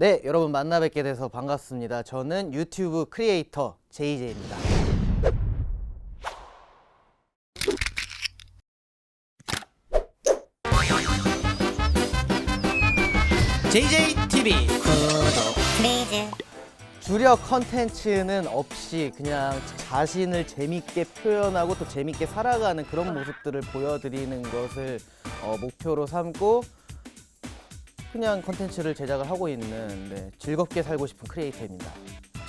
네, 여러분 만나 뵙게 돼서 반갑습니다. 저는 유튜브 크리에이터 JJ입니다. JJTV 구독 플리즈 주력 컨텐츠는 없이 그냥 자신을 재밌게 표현하고 또 재밌게 살아가는 그런 모습들을 보여드리는 것을 어, 목표로 삼고 그냥 컨텐츠를 제작을 하고 있는 네, 즐겁게 살고 싶은 크리에이터입니다.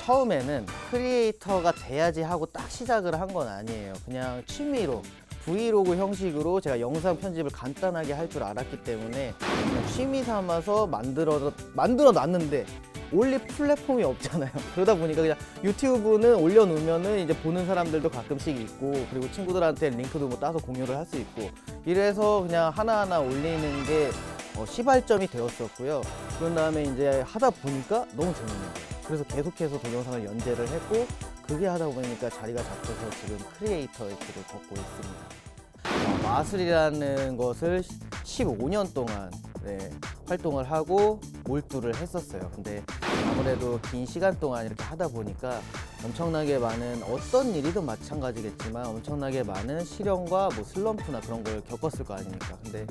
처음에는 크리에이터가 돼야지 하고 딱 시작을 한 건 아니에요. 그냥 취미로 브이로그 형식으로 제가 영상 편집을 간단하게 할 줄 알았기 때문에 그냥 취미 삼아서 만들어 만들어 놨는데 올릴 플랫폼이 없잖아요. 그러다 보니까 그냥 유튜브는 올려놓으면은 이제 보는 사람들도 가끔씩 있고 그리고 친구들한테 링크도 뭐 따서 공유를 할 수 있고 이래서 그냥 하나하나 올리는 게 어, 시발점이 되었었고요. 그런 다음에 이제 하다 보니까 너무 재밌는 거예요. 그래서 계속해서 동영상을 연재를 했고 그게 하다 보니까 자리가 잡혀서 지금 크리에이터의 길을 걷고 있습니다. 어, 마술이라는 것을 15년 동안 네, 활동을 하고 몰두를 했었어요. 근데 아무래도 긴 시간 동안 이렇게 하다 보니까 엄청나게 많은 어떤 일이든 마찬가지겠지만 엄청나게 많은 시련과 뭐 슬럼프나 그런 걸 겪었을 거 아닙니까. 근데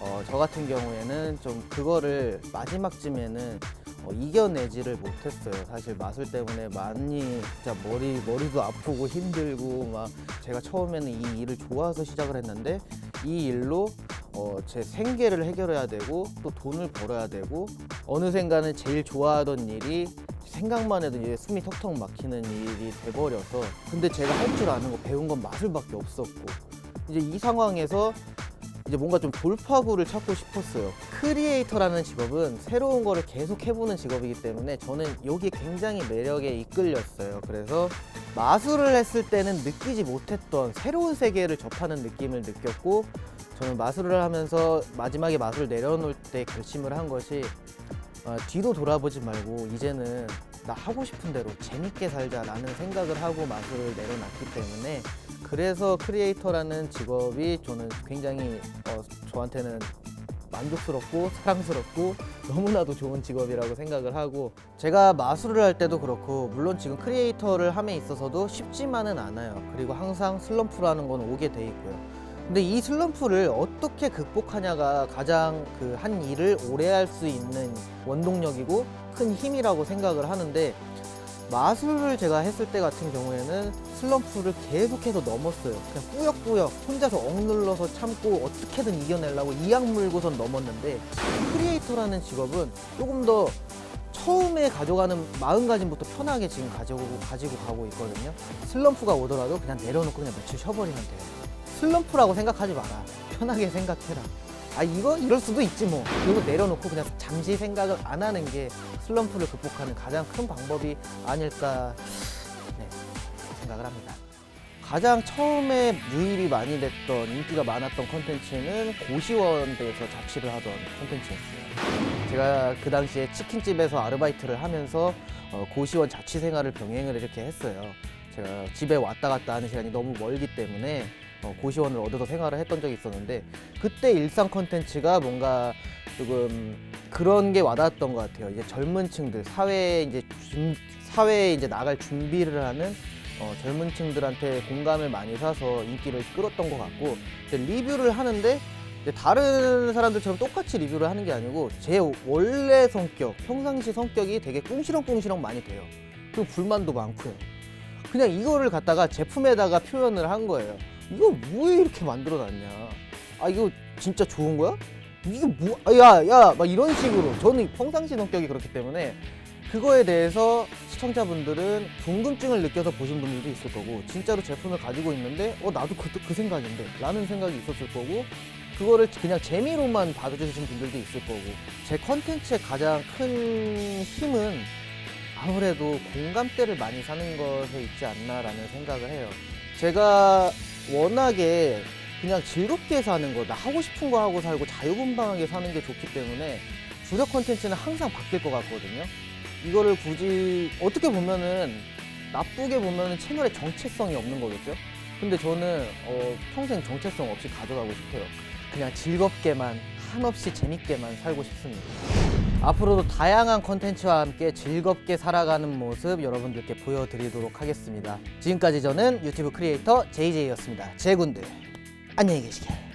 어, 저 같은 경우에는 좀 그거를 마지막쯤에는 어, 이겨내지를 못했어요. 사실 마술 때문에 많이 진짜 머리 머리도 아프고 힘들고 막 제가 처음에는 이 일을 좋아서 시작을 했는데 이 일로 어, 제 생계를 해결해야 되고 또 돈을 벌어야 되고 어느샌가는 제일 좋아하던 일이 생각만 해도 이제 숨이 턱턱 막히는 일이 돼버려서 근데 제가 할 줄 아는 거 배운 건 마술밖에 없었고 이제 이 상황에서 이제 뭔가 좀 돌파구를 찾고 싶었어요. 크리에이터라는 직업은 새로운 거를 계속 해보는 직업이기 때문에 저는 여기 굉장히 매력에 이끌렸어요. 그래서 마술을 했을 때는 느끼지 못했던 새로운 세계를 접하는 느낌을 느꼈고 저는 마술을 하면서 마지막에 마술을 내려놓을 때 결심을 한 것이 어, 뒤도 돌아보지 말고 이제는 나 하고 싶은 대로 재밌게 살자라는 생각을 하고 마술을 내려놨기 때문에 그래서 크리에이터라는 직업이 저는 굉장히 어, 저한테는 만족스럽고 사랑스럽고 너무나도 좋은 직업이라고 생각을 하고 제가 마술을 할 때도 그렇고 물론 지금 크리에이터를 함에 있어서도 쉽지만은 않아요. 그리고 항상 슬럼프라는 건 오게 돼 있고요 근데 이 슬럼프를 어떻게 극복하냐가 가장 그 한 일을 오래 할 수 있는 원동력이고 큰 힘이라고 생각을 하는데 마술을 제가 했을 때 같은 경우에는 슬럼프를 계속해서 넘었어요. 그냥 꾸역꾸역 혼자서 억눌러서 참고 어떻게든 이겨내려고 이악 물고선 넘었는데 크리에이터라는 직업은 조금 더 처음에 가져가는 마음가짐부터 편하게 지금 가지고 가지고 가고 있거든요. 슬럼프가 오더라도 그냥 내려놓고 그냥 며칠 쉬어버리면 돼요. 슬럼프라고 생각하지 마라. 편하게 생각해라. 아 이거 이럴 수도 있지 뭐. 이거 내려놓고 그냥 잠시 생각을 안 하는 게 슬럼프를 극복하는 가장 큰 방법이 아닐까 네, 생각을 합니다. 가장 처음에 유입이 많이 됐던 인기가 많았던 컨텐츠는 고시원대에서 자취를 하던 컨텐츠였어요. 제가 그 당시에 치킨집에서 아르바이트를 하면서 어, 고시원 자취 생활을 병행을 이렇게 했어요. 제가 집에 왔다 갔다 하는 시간이 너무 멀기 때문에 어, 고시원을 얻어서 생활을 했던 적이 있었는데 그때 일상 컨텐츠가 뭔가 조금 그런 게 와닿았던 것 같아요. 이제 젊은 층들 사회에 이제 준, 사회에 이제 나갈 준비를 하는 어, 젊은 층들한테 공감을 많이 사서 인기를 끌었던 것 같고 리뷰를 하는데 다른 사람들처럼 똑같이 리뷰를 하는 게 아니고 제 원래 성격, 평상시 성격이 되게 꿍시렁꿍시렁 많이 돼요. 그리고 불만도 많고요. 그냥 이거를 갖다가 제품에다가 표현을 한 거예요. 이거 왜 이렇게 만들어 놨냐? 아 이거 진짜 좋은 거야? 이게 뭐? 야, 야, 막 이런 식으로 저는 평상시 성격이 그렇기 때문에 그거에 대해서 시청자분들은 궁금증을 느껴서 보신 분들도 있을 거고 진짜로 제품을 가지고 있는데 어 나도 그, 그 생각인데 라는 생각이 있었을 거고 그거를 그냥 재미로만 받아주신 분들도 있을 거고 제 컨텐츠의 가장 큰 힘은 아무래도 공감대를 많이 사는 것에 있지 않나라는 생각을 해요. 제가 워낙에 그냥 즐겁게 사는 거, 나 하고 싶은 거 하고 살고 자유분방하게 사는 게 좋기 때문에 주력 컨텐츠는 항상 바뀔 것 같거든요. 이거를 굳이 어떻게 보면은 나쁘게 보면은 채널에 정체성이 없는 거겠죠. 근데 저는 어, 평생 정체성 없이 가져가고 싶어요. 그냥 즐겁게만 한없이 재밌게만 살고 싶습니다. 앞으로도 다양한 컨텐츠와 함께 즐겁게 살아가는 모습 여러분들께 보여드리도록 하겠습니다. 지금까지 저는 유튜브 크리에이터 JJ였습니다. 제군들 안녕히 계시게.